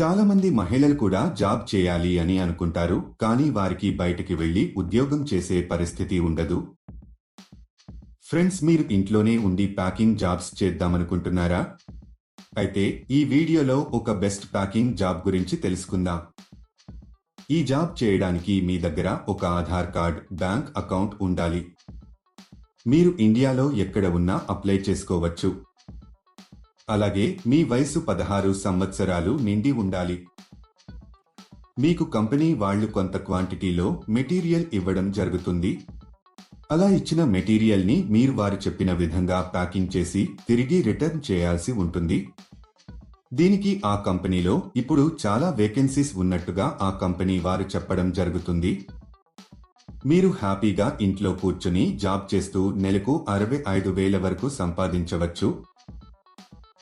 చాలా మంది మహిళలు కూడా జాబ్ చేయాలి అని అనుకుంటారు కానీ వారికి బయటికి వెళ్ళి ఉద్యోగం చేసే పరిస్థితి ఉండదు. ఫ్రెండ్స్ మీరు ఇంట్లోనే ఉండి ప్యాకింగ్ జాబ్స్ చేద్దామనుకుంటున్నారా? అయితే ఈ వీడియోలో ఒక బెస్ట్ ప్యాకింగ్ జాబ్ గురించి తెలుసుకుందాం. ఈ జాబ్ చేయడానికి మీ దగ్గర ఒక ఆధార్ కార్డ్ బ్యాంక్ అకౌంట్ ఉండాలి. మీరు ఇండియాలో ఎక్కడ ఉన్నా అప్లై చేసుకోవచ్చు. అలాగే మీ వయసు పదహారు సంవత్సరాలు నిండి ఉండాలి. మీకు కంపెనీ వాళ్ళు కొంత క్వాంటిటీలో మెటీరియల్ ఇవ్వడం జరుగుతుంది. అలా ఇచ్చిన మెటీరియల్ని మీరు వారు చెప్పిన విధంగా ప్యాకింగ్ చేసి తిరిగి రిటర్న్ చేయాల్సి ఉంటుంది. దీనికి ఆ కంపెనీలో ఇప్పుడు చాలా వేకెన్సీస్ ఉన్నట్టుగా ఆ కంపెనీ వారు చెప్పడం జరుగుతుంది. మీరు హ్యాపీగా ఇంట్లో కూర్చుని జాబ్ చేస్తూ నెలకు అరవై ఐదు వేల వరకు సంపాదించవచ్చు.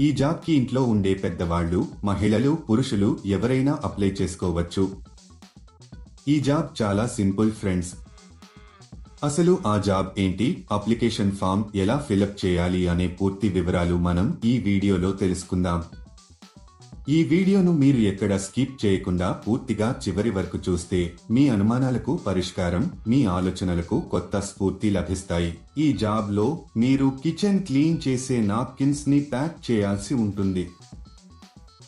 ఈ జాబ్కి ఇంట్లో ఉండే పెద్దవాళ్ళు మహిళలు పురుషులు ఎవరైనా అప్లై చేసుకోవచ్చు. ఈ జాబ్ చాలా సింపుల్ ఫ్రెండ్స్. అసలు ఆ జాబ్ ఏంటి? అప్లికేషన్ ఫామ్ ఎలా ఫిలప్ చేయాలి? అనే పూర్తి వివరాలు మనం ఈ వీడియోలో తెలుసుకుందాం. ఈ వీడియోను మీరు ఎక్కడ స్కిప్ చేయకుండా పూర్తిగా చివరి వరకు చూస్తే మీ అనుమానాలకు పరిష్కారం మీ ఆలోచనలకు కొత్త స్ఫూర్తి లభిస్తాయి. ఈ జాబ్లో మీరు కిచెన్ క్లీన్ చేసే నాప్కిన్స్ని ప్యాక్ చేయాల్సి ఉంటుంది.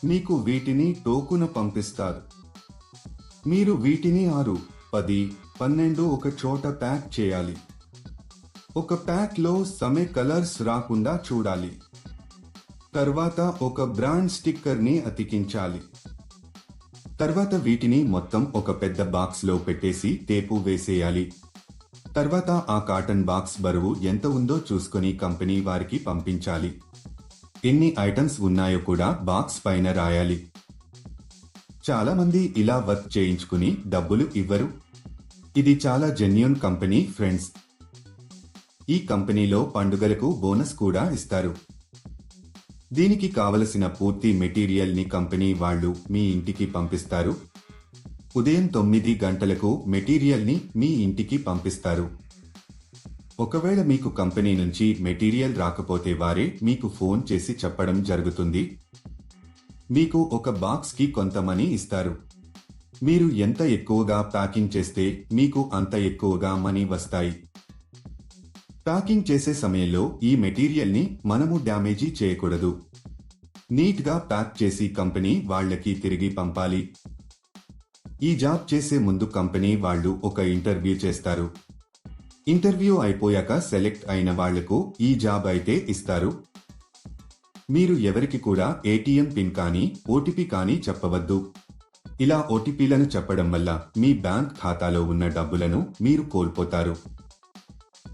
మీకు వీటిని టోకున పంపిస్తారు. మీరు వీటిని ఆరు పది పన్నెండు ఒక చోట ప్యాక్ చేయాలి. ఒక ప్యాక్లో సమే కలర్స్ రాకుండా చూడాలి. తర్వాత ఒక బ్రాండ్ స్టిక్కర్ని అతికించాలి. తర్వాత వీటిని మొత్తం ఒక పెద్ద బాక్స్లో పెట్టేసి టేపు వేసేయాలి. తర్వాత ఆ కాటన్ బాక్స్ బరువు ఎంత ఉందో చూసుకొని కంపెనీ వారికి పంపించాలి. ఎన్ని ఐటమ్స్ ఉన్నాయో కూడా బాక్స్ పైన రాయాలి. చాలామంది ఇలా వర్క్ చేయించుకుని డబ్బులు ఇవ్వరు. ఇది చాలా జెన్యున్ కంపెనీ ఫ్రెండ్స్. ఈ కంపెనీలో పండుగలకు బోనస్ కూడా ఇస్తారు. దీనికి కావలసిన పూర్తి మెటీరియల్ని కంపెనీ వాళ్ళు మీ ఇంటికి పంపిస్తారు. ఉదయం తొమ్మిది గంటలకు మెటీరియల్ని మీ ఇంటికి పంపిస్తారు. ఒకవేళ మీకు కంపెనీ నుంచి మెటీరియల్ రాకపోతే వారే మీకు ఫోన్ చేసి చెప్పడం జరుగుతుంది. మీకు ఒక బాక్స్కి కొంత మనీ ఇస్తారు. మీరు ఎంత ఎక్కువగా ప్యాకింగ్ చేస్తే మీకు అంత ఎక్కువగా మనీ వస్తాయి. ప్యాకింగ్ చేసే సమయంలో ఈ మెటీరియల్ని మనము డ్యామేజీ చేయకూడదు. నీట్గా ప్యాక్ చేసి కంపెనీ వాళ్ళకి తిరిగి పంపాలి. ఈ జాబ్ చేసే ముందు కంపెనీ వాళ్ళు ఒక ఇంటర్వ్యూ చేస్తారు. ఇంటర్వ్యూ అయిపోయాక సెలెక్ట్ అయిన వాళ్ళకు ఈ జాబ్ అయితే ఇస్తారు. మీరు ఎవరికి కూడా ఏటీఎం పిన్ కానీ ఓటీపీ కానీ చెప్పవద్దు. ఇలా ఓటీపీలను చెప్పడం వల్ల మీ బ్యాంక్ ఖాతాలో ఉన్న డబ్బులను మీరు కోల్పోతారు.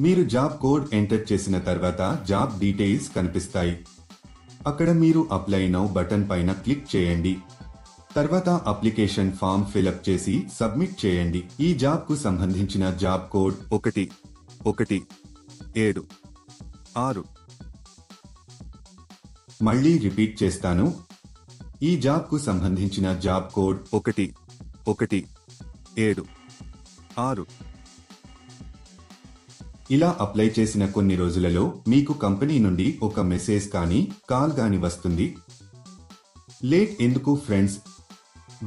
మీరు జాబ్ కోడ్ ఎంటర్ చేసిన తర్వాత జాబ్ డీటెయిల్స్ కనిపిస్తాయి. అక్కడ మీరు అప్లై నౌ బటన్ పైన క్లిక్ చేయండి. తర్వాత అప్లికేషన్ ఫామ్ ఫిలప్ చేసి సబ్మిట్ చేయండి. ఈ జాబ్కు సంబంధించిన జాబ్ కోడ్ ఒకటి ఒకటి ఏడు ఆరు. మళ్ళీ రిపీట్ చేస్తాను. ఈ జాబ్కు సంబంధించిన జాబ్ కోడ్ ఒకటి ఒకటి ఏడు ఆరు. ఇలా అప్లై చేసిన కొన్ని రోజులలో మీకు కంపెనీ నుండి ఒక మెసేజ్ కానీ కాల్ గాని వస్తుంది. లేట్ ఎందుకు ఫ్రెండ్స్?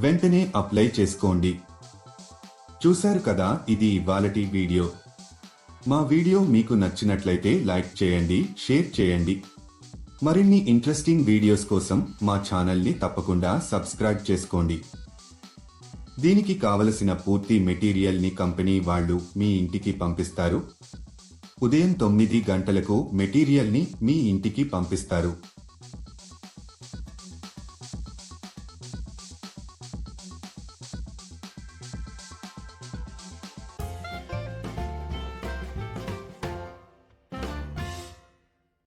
వెంటనే అప్లై చేసుకోండి. చూశారు కదా ఇది ఇవాళటి వీడియో. మా వీడియో మీకు నచ్చినట్లయితే లైక్ చేయండి షేర్ చేయండి. మరిన్ని ఇంట్రెస్టింగ్ వీడియోస్ కోసం మా ఛానల్ని తప్పకుండా సబ్స్క్రైబ్ చేసుకోండి. దీనికి కావలసిన పూర్తి మెటీరియల్ని కంపెనీ వాళ్ళు మీ ఇంటికి పంపిస్తారు. ఉదయం తొమ్మిది గంటలకు మెటీరియల్ని మీ ఇంటికి పంపిస్తారు.